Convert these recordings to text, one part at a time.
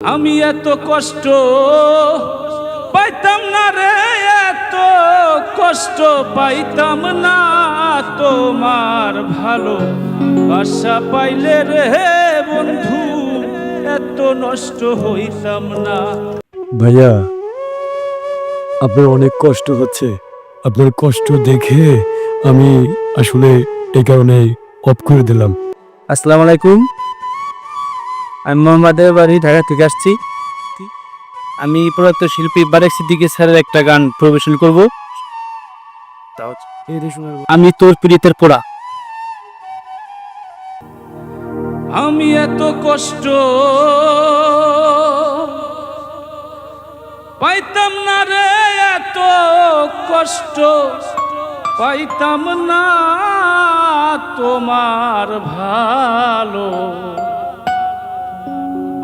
আমি এত কষ্ট পাইতাম না রে এত কষ্ট পাইতাম না তোমার ভালো বাসা পাইলে রে বন্ধু এত নষ্ট হইতাম না। ভাইয়া আপনার অনেক কষ্ট হচ্ছে। আপনার কষ্ট দেখে আমি আসলে এই কারণে অফ করে দিলাম। আসসালামু আলাইকুম। আমি মোহাম্মদের বাড়ি ঢাকা থেকে আসছি। আমি প্রয়াত শিল্পী বারেক সিদ্দিকী স্যারের একটা গান পরিবেশন করব। আমি তোর পীড়িতের পোড়া। আমি এত কষ্ট পাইতাম না রে, এত কষ্ট পাইতাম না তোমার ভালো।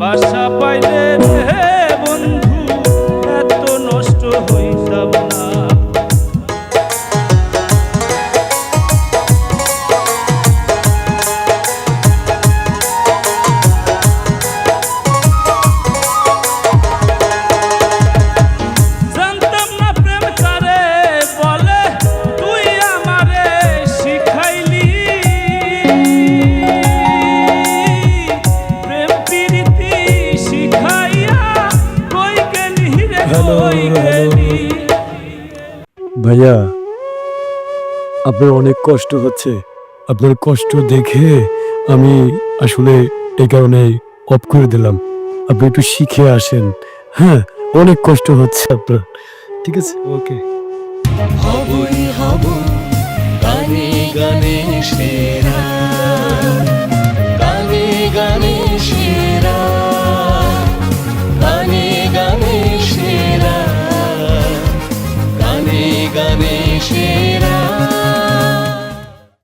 বাসা পাইলে রে ভাইয়া, আপনার অনেক কষ্ট হচ্ছে। আপনার কষ্ট দেখে আমি আসলে এই কারণে অফ করে দিলাম। আপনি একটু শিখে আসেন। হ্যাঁ অনেক কষ্ট হচ্ছে আপনার। ঠিক আছে? ওকে। হবই হব, গানে গানে সেরা। cheetah.